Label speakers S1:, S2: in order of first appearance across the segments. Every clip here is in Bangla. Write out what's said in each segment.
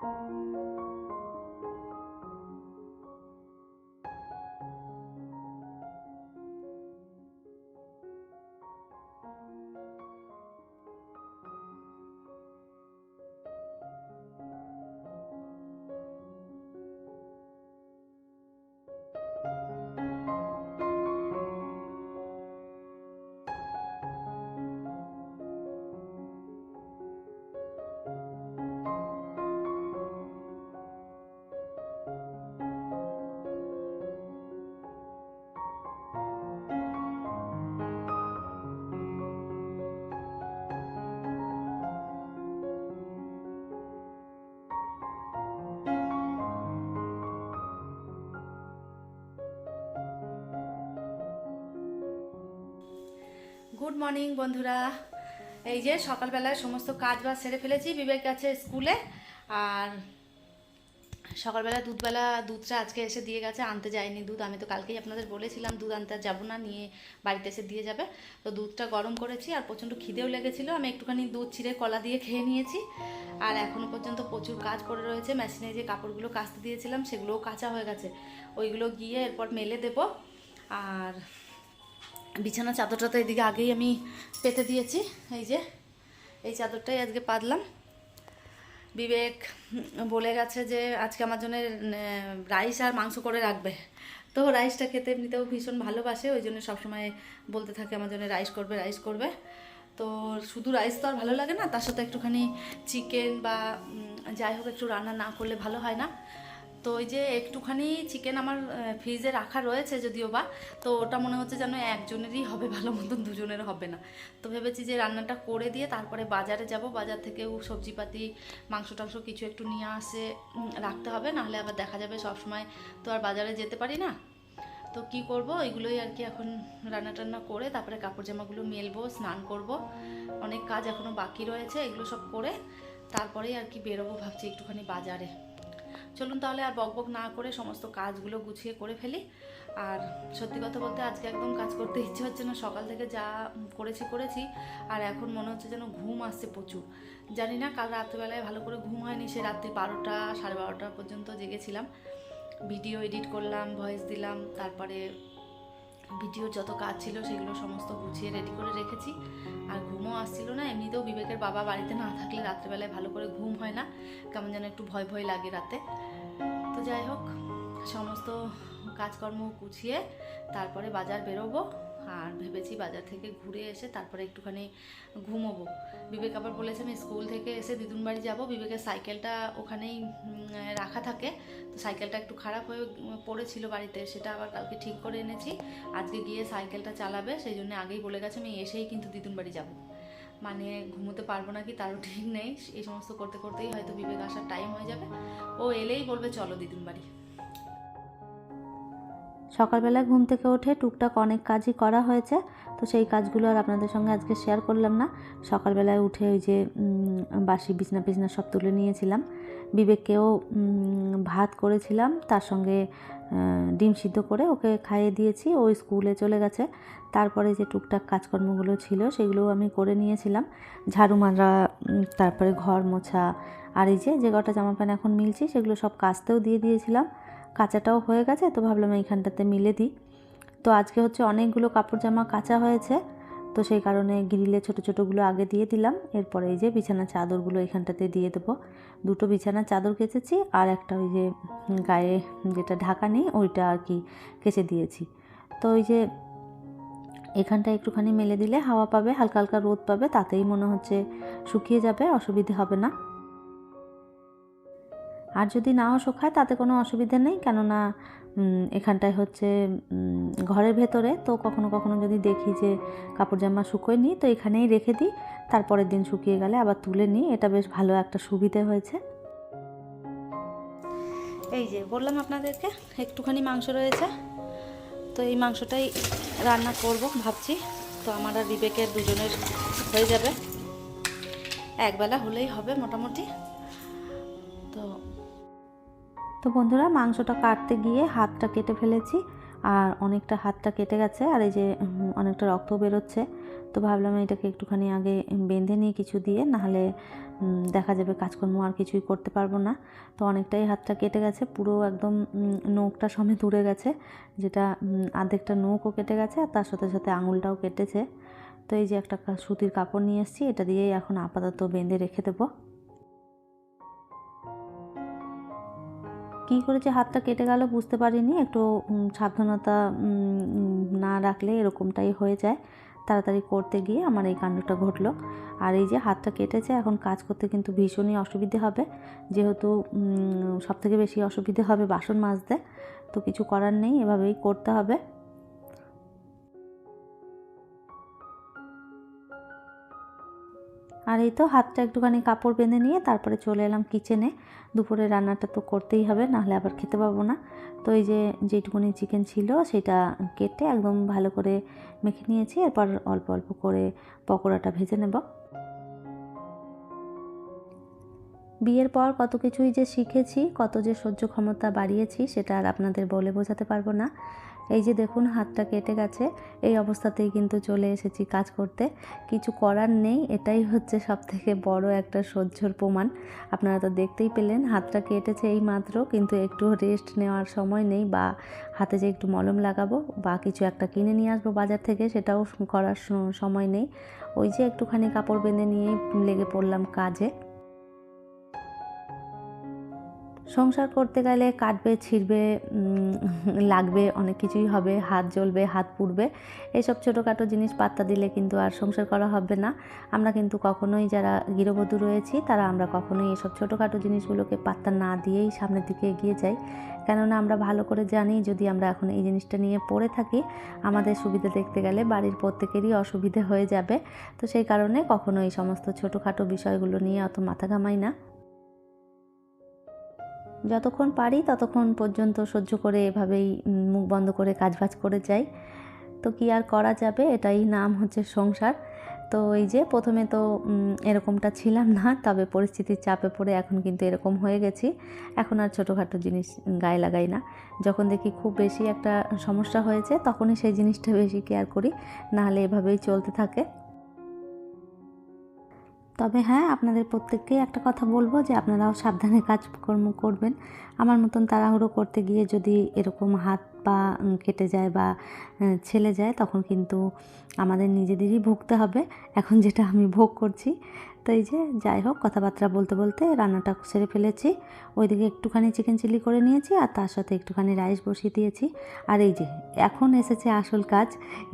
S1: Thank you. গুড মর্নিং বন্ধুরা। এই যে সকালবেলায় সমস্ত কাজ বাজ সেরে ফেলেছি, বিবেক গেছে স্কুলে। আর সকালবেলা দুধবেলা দুধটা আজকে এসে দিয়ে গেছে, আনতে যায়নি দুধ। আমি তো কালকেই আপনাদের বলেছিলাম, দুধ আনতে যাব না, নিয়ে বাড়িতে এসে দিয়ে যাবে। তো দুধটা গরম করেছি আর প্রচণ্ড খিদেও লেগেছিলো। আমি একটুখানি দুধ ছিঁড়ে কলা দিয়ে খেয়ে নিয়েছি। আর এখনও পর্যন্ত প্রচুর কাজ পড়ে রয়েছে। মেশিনে যে কাপড়গুলো কাচতে দিয়েছিলাম, সেগুলোও কাঁচা হয়ে গেছে। ওইগুলো গিয়ে এরপর মেলে দেবো। আর বিছানা চাদরটা তো এদিকে আগেই আমি পেতে দিয়েছি। এই যে, এই চাদরটাই আজকে পাতলাম। বিবেক বলে গেছে যে আজকে আমার জন্য রাইস আর মাংস করে রাখবে। তো রাইসটা খেতে এমনিতেও ভীষণ ভালোবাসে, ওই জন্য সবসময় বলতে থাকে আমার জন্য রাইস করবে রাইস করবে। তো শুধু রাইস তো আর ভালো লাগে না, তার সাথে একটুখানি চিকেন বা যাই হোক একটু রান্না না করলে ভালো হয় না। তো ওই যে একটুখানি চিকেন আমার ফ্রিজে রাখা রয়েছে যদিও বা, তো ওটা মনে হচ্ছে যেন একজনেরই হবে, ভালো মতন দুজনের হবে না। তো ভেবেছি যে রান্নাটা করে দিয়ে তারপরে বাজারে যাব, বাজার থেকেও সবজিপাতি মাংস টাংস কিছু একটু নিয়ে আসে রাখতে হবে, নাহলে আবার দেখা যাবে সব সময় তো আর বাজারে যেতে পারি না। তো কি করব? এগুলোই আর কি এখন রান্না টান্না করে তারপরে কাপড় জামাগুলো মেলবো, স্নান করব। অনেক কাজ এখনও বাকি রয়েছে, এগুলো সব করে তারপরেই আর কি বেরোবো ভাবছি একটুখানি বাজারে। চলুন তাহলে আর বকবক না করে সমস্ত কাজগুলো গুছিয়ে করে ফেলি। আর সত্যি কথা বলতে আজকে একদম কাজ করতে ইচ্ছে হচ্ছে না। সকাল থেকে যা করেছি করেছি। আর এখন মনে হচ্ছে যেন ঘুম আসছে প্রচুর। জানি না, কাল রাত্রিবেলায় ভালো করে ঘুম হয়নি। সে রাত্রি বারোটা, সাড়ে বারোটা পর্যন্ত জেগেছিলাম। ভিডিও এডিট করলাম, ভয়েস দিলাম। তারপরে ভিডিওর যত কাজ ছিল সেগুলো সমস্ত গুছিয়ে রেডি করে রেখেছি। আর ঘুমও আসছিল না, এমনিতেও বিবেকের বাবা বাড়িতে না থাকলে রাত্রেবেলায় ভালো করে ঘুম হয় না, কেমন যেন একটু ভয় ভয় লাগে রাতে। তো যাই হোক, সমস্ত কাজকর্ম গুছিয়ে তারপরে বাজার বেরোবো। আর ভেবেছি বাজার থেকে ঘুরে এসে তারপরে একটুখানি ঘুমোবো। বিবেক আবার বলেছে, আমি স্কুল থেকে এসে দিদুন বাড়ি যাব। বিবেকের সাইকেলটা ওখানেই রাখা থাকে। তো সাইকেলটা একটু খারাপ হয়ে পড়েছিল বাড়িতে, সেটা আবার কালকে ঠিক করে এনেছি। আজকে গিয়ে সাইকেলটা চালাবে, সেই জন্য আগেই বলে গেছে, আমি এসেই কিন্তু দিদুন বাড়ি যাব। মানে ঘুমোতে পারব নাকি তারও ঠিক নেই। এই সমস্ত করতে করতেই হয়তো বিবেক আসার টাইম হয়ে যাবে। ও এলেই বলবে, চলো দিদুন বাড়ি।
S2: সকালবেলা ঘুম থেকে উঠে টুকটাক অনেক কাজই করা হয়েছে, তো সেই কাজগুলো আর আপনাদের সঙ্গে আজকে শেয়ার করলাম না। সকালবেলায় উঠে ওই যে বাসি বিছনা পিছনা সব তুলে নিয়েছিলাম। বিবেককেও ভাত করেছিলাম, তার সঙ্গে ডিম সিদ্ধ করে ওকে খাইয়ে দিয়েছি, ও স্কুলে চলে গেছে। তারপরে যে টুকটাক কাজকর্মগুলো ছিল সেগুলোও আমি করে নিয়েছিলাম। ঝাড়ু মারা তারপরে ঘর মোছা, আর এই যে যে কটা জামা প্যান্ট এখন মিলছি সেগুলো সব কাচতেও দিয়ে দিয়েছিলাম। কাঁচাটাও হয়ে গেছে, তো ভাবলাম এইখানটাতে মিলে দিই। তো আজকে হচ্ছে অনেকগুলো কাপড় জামা কাঁচা হয়েছে, তো সেই কারণে গ্রিলে ছোটো ছোটোগুলো আগে দিয়ে দিলাম। এরপরে এই যে বিছানা চাদরগুলো এখানটাতে দিয়ে দেবো। দুটো বিছানার চাদর কেচেছি আর একটা ওই যে গায়ে যেটা ঢাকা নেই ওইটা আর কি কেচে দিয়েছি। তো ওই যে এখানটা একটুখানি মেলে দিলে হাওয়া পাবে, হালকা হালকা রোদ পাবে, তাতেই মনে হচ্ছে শুকিয়ে যাবে, অসুবিধে হবে না। আর যদি নাও শুকায় তাতে কোনো অসুবিধা নেই। কেননা এখানটায় হচ্ছে ঘরের ভেতরে। তো কখনো কখনো যদি দেখি যে কাপড় জামা শুকোয় নিই তো এখানেই রেখে দিই। তারপরের দিন শুকিয়ে গেলে আবার তুলে নিই। এটা বেশ ভালো একটা সুবিধে হয়েছে।
S1: এই যে, বললাম আপনাদেরকে, একটুখানি মাংস রয়েছে। তো এই মাংসটাই রান্না করব, ভাবছি। তো আমার আর বিবেকের দুজনের হয়ে যাবে। একবেলা হলেই হবে মোটামুটি। তো
S2: তো বন্ধুরা, মাংসটা কাটতে গিয়ে হাতটা কেটে ফেলেছি, আর অনেকটা হাতটা কেটে গেছে, আর এই যে অনেকটা রক্ত বেরোচ্ছে। তো ভাবলাম এটাকে একটুখানি আগে বেঁধে নিয়ে কিছু দিয়ে, নাহলে দেখা যাবে কাজকর্ম আর কিছুই করতে পারব না। তো অনেকটাই হাতটা কেটে গেছে, পুরো একদম নোকটা সমেত উড়ে গেছে, যেটা আর্ধেকটা নোকও কেটে গেছে, আর তার সাথে সাথে আঙুলটাও কেটেছে। তো এই যে একটা সুতির কাপড় নিয়ে এসেছি, এটা দিয়েই এখন আপাতত বেঁধে রেখে দেবো। কী করে যে হাতটা কেটে গেল, বুঝতে পারিনি। একটু সাবধানতা না রাখলে এরকমটাই হয়ে যায়। তাড়াতাড়ি করতে গিয়ে আমার এই কাণ্ডটা ঘটলো। আর এই যে হাতটা কেটেছে, এখন কাজ করতে কিন্তু ভীষণই অসুবিধে হবে। যেহেতু সবথেকে বেশি অসুবিধে হবে বাসন মাজতে। তো কিছু করার নেই, এভাবেই করতে হবে। আর এই তো হাতটা একটুখানি কাপড় বেঁধে নিয়ে তারপরে চলে এলাম কিচেনে দুপুরে রান্নাটা তো করতেই হবে, নাহলে আবার খেতে পাবো না। তো এই যে যেটুকুনি চিকেন ছিল সেটা কেটে একদম ভালো করে মেখে নিয়েছি, এরপর অল্প অল্প করে পকোড়াটা ভেজে নেব। বিয়ের পর কত কিছুই যে শিখেছি, কত যে সহ্য ক্ষমতা বাড়িয়েছি, সেটা আর আপনাদের বলে বোঝাতে পারব না। এই যে দেখুন, হাতটা কেটে গেছে। এই অবস্থাতেই কিন্তু চলে এসেছি কাজ করতে। কিছু করার নেই, এটাই হচ্ছে সব থেকে বড় একটা সহ্যর প্রমাণ। আপনারা তো দেখতেই পেলেন, হাতটা কেটেছে এই মাত্র, কিন্তু একটু রেস্ট নেওয়ার সময় নেই বা হাতে যে একটু মলম লাগাবো বা কিছু একটা কিনে নিয়ে আসব বাজার থেকে, সেটাও করার সময় নেই। ওই যে একটুখানি কাপড় বেঁধে নিয়েই লেগে পড়লাম কাজে। সংসার করতে গেলে কাটবে, ছিঁড়বে লাগবে, অনেক কিছুই হবে, হাত জ্বলবে, হাত পুড়বে। এইসব ছোটোখাটো জিনিস পাত্তা দিলে কিন্তু আর সংসার করা হবে না। আমরা কিন্তু কখনোই যারা গৃহবধূ রয়েছি, তারা আমরা কখনোই এসব ছোটোখাটো জিনিসগুলোকে পাত্তা না দিয়েই সামনের দিকে এগিয়ে যাই। কেননা আমরা ভালো করে জানি, যদি আমরা এখন এই জিনিসটা নিয়ে পড়ে থাকি, আমাদের সুবিধা দেখতে গেলে বাড়ির প্রত্যেকেরই অসুবিধে হয়ে যাবে। তো সেই কারণে কখনো এই সমস্ত ছোটোখাটো বিষয়গুলো নিয়ে অত মাথা ঘামাই না। যতক্ষণ পারি ততক্ষণ পর্যন্ত সহ্য করে এভাবেই মুখ বন্ধ করে কাজবাজ করে যাই। তো কি আর করা যাবে? এটাই নাম হচ্ছে সংসার। তো এই যে প্রথমে তো এরকমটা ছিলাম না, তবে পরিস্থিতির চাপে পড়ে এখন কিন্তু এরকম হয়ে গেছি। এখন আর ছোটোখাটো জিনিস গায়ে লাগাই না। যখন দেখি খুব বেশি একটা সমস্যা হয়েছে, তখনই সেই জিনিসটা বেশি কেয়ার করি। নাহলে এভাবেই চলতে থাকে। তবে হ্যাঁ আপনাদের প্রত্যেককেই একটা কথা বলব যে আপনারাও সাবধানে কাজকর্ম করবেন। আমার মতন তাড়াহুড়ো করতে গিয়ে যদি এরকম হাত পা কেটে যায় বা ছেলে যায়, তখন কিন্তু আমাদের নিজেদেরই ভুগতে হবে। এখন যেটা আমি ভোগ করছি, তো এই যে যাই হোক, কথাবার্তা বলতে বলতে রান্নাটা সেরে ফেলেছি। ওইদিকে একটুখানি চিকেন চিলি করে নিয়েছি আর তার সাথে একটুখানি রাইস বসিয়ে দিয়েছি। আর এই যে এখন এসেছে আসল কাজ,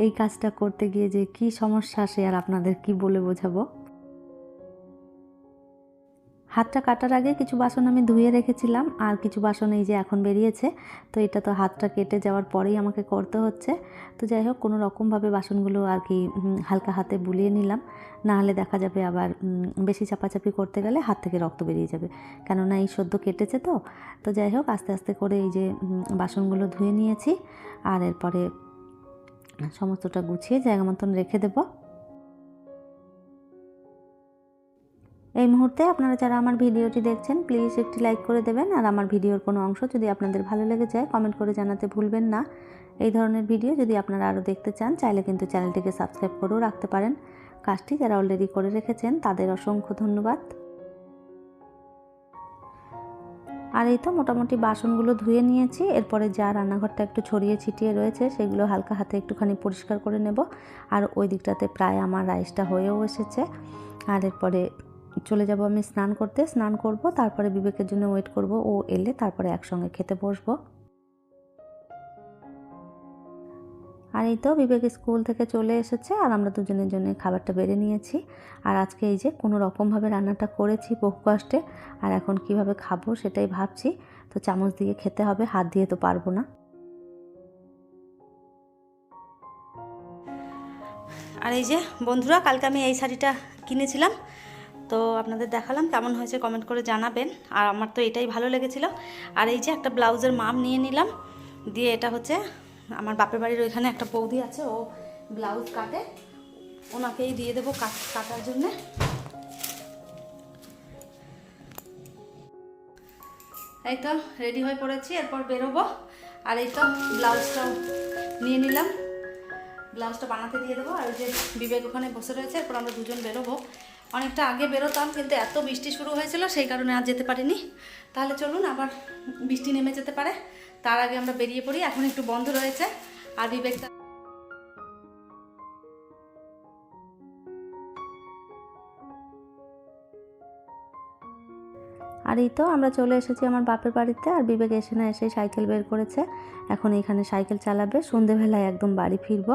S2: এই কাজটা করতে গিয়ে যে কি সমস্যা সে আর আপনাদের কি বলে বোঝাবো? হাতটা কাটার আগে কিছু বাসন আমি ধুয়ে রেখেছিলাম, আর কিছু বাসন এই যে এখন বেরিয়েছে, তো এটা তো হাতটা কেটে যাওয়ার পরেই আমাকে করতে হচ্ছে। তো যাই হোক, কোনো রকমভাবে বাসনগুলো আর কি হালকা হাতে বুলিয়ে নিলাম। না হলে দেখা যাবে আবার বেশি চাপাচাপি করতে গেলে হাত থেকে রক্ত বেরিয়ে যাবে। কেননা এই সদ্য কেটেছে তো। তো যাই হোক, আস্তে আস্তে করে এই যে বাসনগুলো ধুয়ে নিয়েছি, আর এরপরে সমস্তটা গুছিয়ে জায়গা মতন রেখে দেবো। এই মুহূর্তে আপনারা যারা আমার ভিডিওটি দেখছেন প্লিজ একটি লাইক করে দেবেন। আর আমার ভিডিওর কোনো অংশ যদি আপনাদের ভালো লেগে যায় কমেন্ট করে জানাতে ভুলবেন না। এই ধরনের ভিডিও যদি আপনারা আরও দেখতে চান, চাইলে কিন্তু চ্যানেলটিকে সাবস্ক্রাইব করেও রাখতে পারেন। কাজটি যারা অলরেডি করে রেখেছেন, তাদের অসংখ্য ধন্যবাদ। আর এই তো মোটামুটি বাসনগুলো ধুয়ে নিয়েছি। এরপরে যা রান্নাঘরটা একটু ছড়িয়ে ছিটিয়ে রয়েছে, সেগুলো হালকা হাতে একটুখানি পরিষ্কার করে নেব। আর ওই দিকটাতে প্রায় আমার রাইসটা হয়েও এসেছে। আর এরপরে চলে যাব আমি স্নান করতে। স্নান করব, তারপরে বিবেকের জন্য ওয়েট করব। ও এলে তারপরে একসঙ্গে খেতে বসবো। আর এই তো বিবেক স্কুল থেকে চলে এসেছে আর আমরা দুজনের জন্য খাবারটা বেড়ে নিয়েছি। আর আজকে এই যে কোনো রকমভাবে রান্নাটা করেছি বহু কষ্টে। আর এখন কীভাবে খাব সেটাই ভাবছি। তো চামচ দিয়ে খেতে হবে, হাত দিয়ে তো পারব না।
S1: আর এই যে বন্ধুরা, কালকে আমি এই শাড়িটা কিনেছিলাম। তো আপনাদের দেখালাম কেমন হয়েছে কমেন্ট করে জানাবেন। আর আমার তো এটাই ভালো লেগেছিল। আর এই যে একটা ব্লাউজের মাপ নিয়ে নিলাম। দিয়ে এটা হচ্ছে আমার বাপের বাড়ির ওইখানে একটা বৌদি আছে, ও ব্লাউজ কাটে। ওনাকেই দিয়ে দেবো কাটার জন্যে। এই তো রেডি হয়ে পড়েছি, এরপর বেরোবো। আর এই তো ব্লাউজটাও নিয়ে নিলাম। ব্লাউজটা বানাতে দিয়ে দেবো। আর ওই যে বিবেক ওখানে বসে রয়েছে, এরপর আমরা দুজন বেরোবো। অনেকটা আগে বেরোতাম, কিন্তু এত বৃষ্টি শুরু হয়েছিল, সেই কারণে আর যেতে পারিনি। তাহলে চলুন আবার বৃষ্টি নেমে যেতে পারে। তার আগে আমরা বেরিয়ে পড়ি, এখন একটু বন্ধ রয়েছে। আর বিবেকটা
S2: আর এই তো আমরা চলে এসেছি আমার বাপের বাড়িতে, আর বিবেক এসে না এসে সাইকেল বের করেছে। এখন এখানে সাইকেল চালাবে, সন্ধেবেলায় একদম বাড়ি ফিরবো।